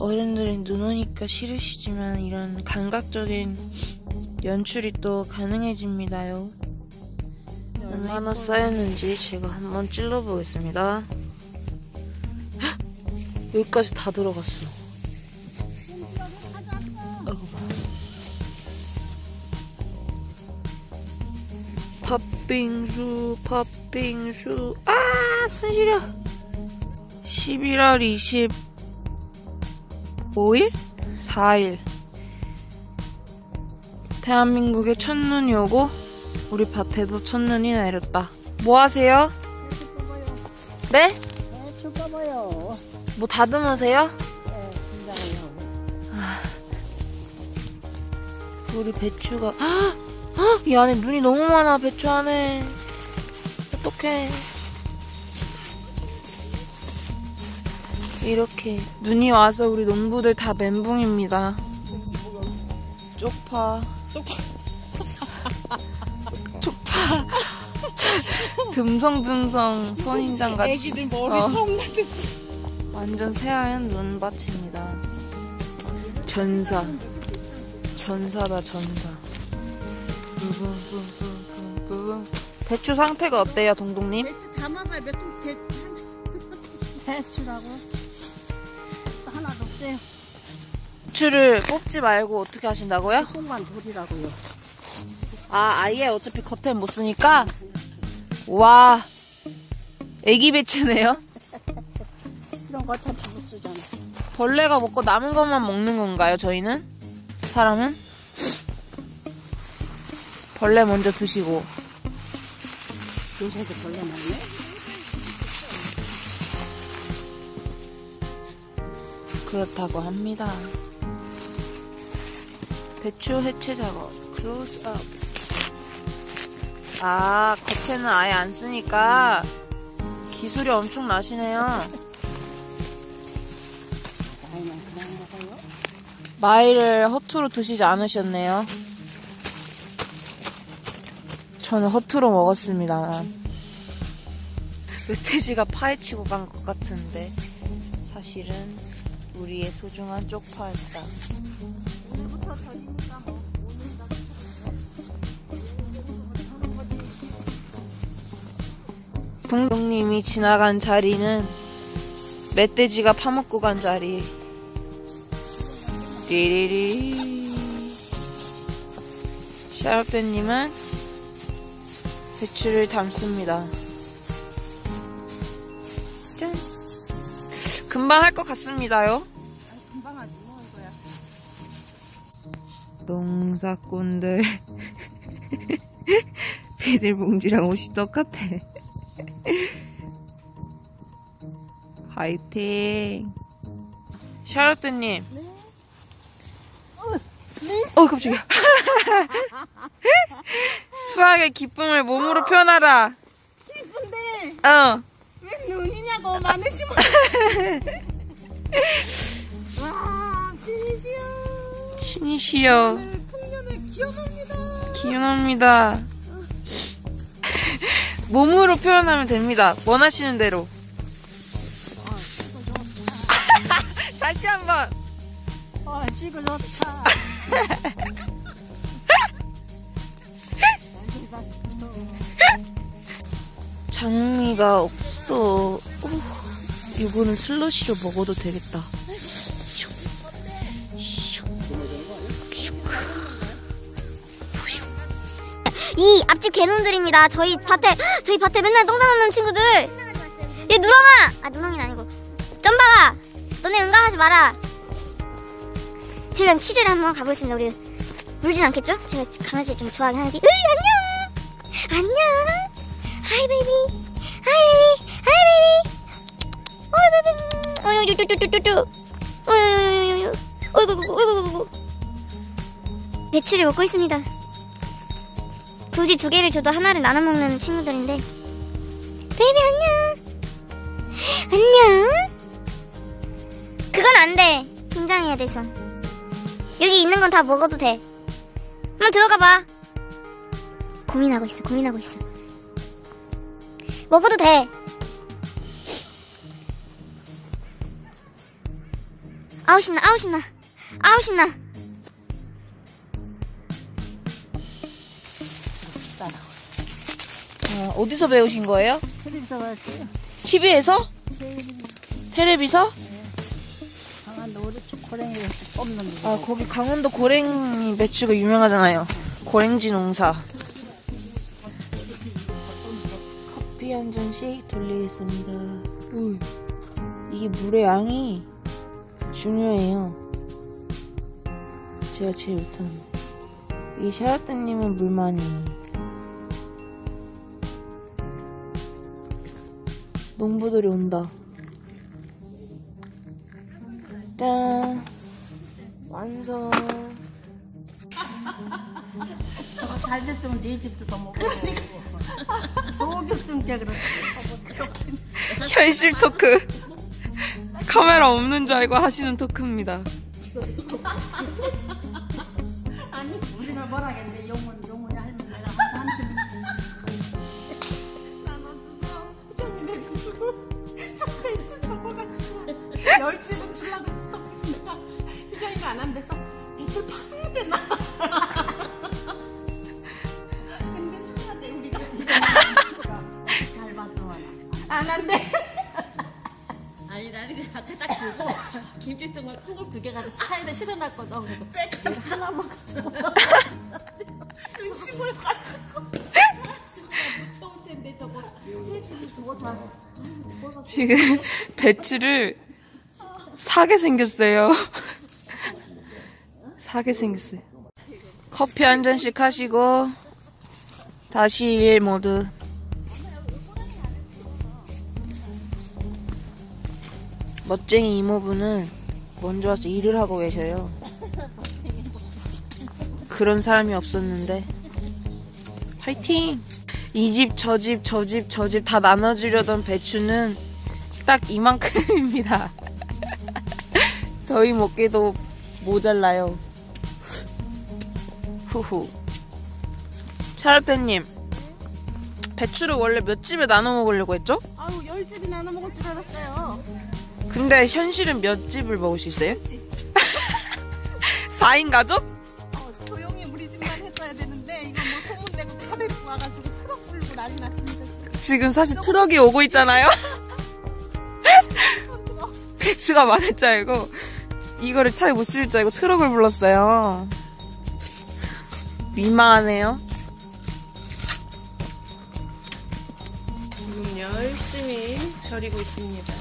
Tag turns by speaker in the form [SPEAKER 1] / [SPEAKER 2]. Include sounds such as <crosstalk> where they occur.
[SPEAKER 1] 어른들은 눈 오니까 싫으시지만 이런 감각적인 연출이 또 가능해집니다요. 얼마나 쌓였는지 제가 한번 찔러보겠습니다. 헉! 여기까지 다 들어갔어. 팥빙수, 팥빙수. 아, 손 시려. 11월 25일? 4일. 대한민국에 첫눈이 오고, 우리 밭에도 첫눈이 내렸다. 뭐 하세요? 네?
[SPEAKER 2] 네, 줄까봐요.
[SPEAKER 1] 뭐 다듬으세요?
[SPEAKER 2] 네, 긴장해요.
[SPEAKER 1] 우리 배추가 헉! <gasps> 헉! 이 안에 눈이 너무 많아 배추 안에 어떡해 이렇게 눈이 와서 우리 농부들 다 멘붕입니다 쪽파 쪽파 <laughs> 쪽파 <laughs> 듬성듬성 선인장 같이
[SPEAKER 2] 애기들 머리
[SPEAKER 1] 어. 완전 새하얀 눈밭입니다. 전사. 전사다, 전사. 배추 상태가 어때요, 동동님?
[SPEAKER 2] 배추 담아봐요. 몇통 배, <laughs> 배추라고. 넣으세요.
[SPEAKER 1] 배추를 뽑지 말고 어떻게 하신다고요?
[SPEAKER 2] 손만 돌이라고요.
[SPEAKER 1] 아, 아예 어차피 겉에 못 쓰니까? 와. 애기 배추네요?
[SPEAKER 2] 이런 거 어차피 못 쓰잖아.
[SPEAKER 1] 벌레가 먹고 남은 것만 먹는 건가요, 저희는? 사람은? 벌레 먼저 드시고.
[SPEAKER 2] 요새도 벌레 많네.
[SPEAKER 1] 그렇다고 합니다. 배추 해체 작업, 클로즈 업. 아, 겉에는 아예 안 쓰니까 기술이 엄청 나시네요. 마이를 허투루 드시지 않으셨네요. 저는 허투루 먹었습니다만. 멧돼지가 파헤치고 간 것 같은데 사실은 우리의 소중한 쪽파였다. 동동님이 지나간 자리는 멧돼지가 파먹고 간 자리. 띠리리. 샤롯대님은 배추를 담습니다. 금방 할 것 같습니다요.
[SPEAKER 2] 금방 하지 뭐 이거야.
[SPEAKER 1] 농사꾼들. <laughs> 비닐봉지랑 옷이 똑같아. <laughs> 화이팅. 샤롯드님. 어, 깜짝이야. <laughs> 수학의 기쁨을 몸으로 표현하라.
[SPEAKER 2] 이쁜데
[SPEAKER 1] 어.
[SPEAKER 2] 왜 눈이냐고 많으시면. <laughs> 와 신이시여.
[SPEAKER 1] 신이시여.
[SPEAKER 2] 풍년을 기원합니다.
[SPEAKER 1] 기원합니다. 몸으로 표현하면 됩니다. 원하시는 대로.
[SPEAKER 2] 아. <laughs>
[SPEAKER 1] 다시 한번.
[SPEAKER 2] 아 지금 좋다. <laughs>
[SPEAKER 1] 장미가 없어. 오, 이거는 슬러시로 먹어도 되겠다.
[SPEAKER 3] 이 앞집 개놈들입니다. 저희 밭에 저희 밭에 맨날 똥 싸놓는 친구들. 얘 누렁아. 아 누렁이는 아니고. 점박아. 너네 응가하지 마라. 지금 취재를 한번 가보겠습니다. 우리 물진 않겠죠? 제가 강아지를 좀 좋아하긴 하는데. 으이 안녕. 안녕. 하이 베이비. 하이 베이비. 어이 베이비. 어유유유유유유. 어유유유유유. 어이구 어이구 어이구. 배추를 먹고 있습니다. 굳이 두 개를 줘도 하나를 나눠 먹는 친구들인데 베이비 안녕 안녕 그건 안 돼 긴장해야 돼서 여기 있는 건 다 먹어도 돼 한번 들어가 봐 고민하고 있어 고민하고 있어 먹어도 돼 아우 신나 아우 신나 아우 신나
[SPEAKER 1] 어, 어디서 배우신 거예요?
[SPEAKER 2] 텔레비전 왔어요.
[SPEAKER 1] TV에서? 텔레비서?
[SPEAKER 2] 초코랭이를 뽑는 거.
[SPEAKER 1] 아, 거기 강원도 고랭이 배추가 유명하잖아요. 고랭지 농사. 한 잔씩 돌리겠습니다. 우, 이게 물의 양이 중요해요. 제가 제일 못하는. 이 샤라떼님은 물 많이. 농부들이 온다. 짠. 완성.
[SPEAKER 2] 저거 잘 됐으면 네 집도 더 먹고. 게 그렇지.
[SPEAKER 1] 현실 토크. 카메라 없는 줄 알고 하시는 토크입니다.
[SPEAKER 2] 아니 우리는 뭐라 했는데 용문 용문이 할머니 내가 한 30. 나너 주고 저기 내 주고 저 배추 접어가지고 열 집은 주려고 했어. 있으니까 희경이가 안 한대서 배추 파는 데 나. 안 한대. <laughs> 아니 나는 그냥 아까 딱 보고 김치통을 큰 걸 두 개 가지고 사이에 실어놨거든 이거 하나만 <laughs> 가지고 가지고 저거 다 저거
[SPEAKER 1] 지금 배추를 사게 생겼어요. <laughs> 사게 생겼어요. 커피 한 잔씩 하시고 다시 일 모드. 멋쟁이 이모부는 먼저 와서 일을 하고 계셔요. 그런 사람이 없었는데 파이팅! 이 집, 저 집, 저 집, 저 집 다 나눠주려던 배추는 딱 이만큼입니다. <laughs> 저희 먹기도 모자라요. 후후. 샤라떼님, 배추를 원래 몇 집에 나눠 먹으려고 했죠?
[SPEAKER 2] 아우 열 집이 나눠 먹을 줄 알았어요
[SPEAKER 1] 근데 현실은 몇 집을 먹을 수 있어요? <laughs> 4인 가족?
[SPEAKER 2] 어, 조용히 우리 집만 했어야 되는데 이거 뭐 소문내고 다 데리고 와가지고 트럭 불고 난리 났습니다
[SPEAKER 1] 지금 사실 트럭이 오고 있잖아요. <laughs> 배추가 많을 줄 알고 이거를 차에 못 실을 줄 알고 트럭을 불렀어요. 민망하네요. 지금 열심히 절이고 있습니다.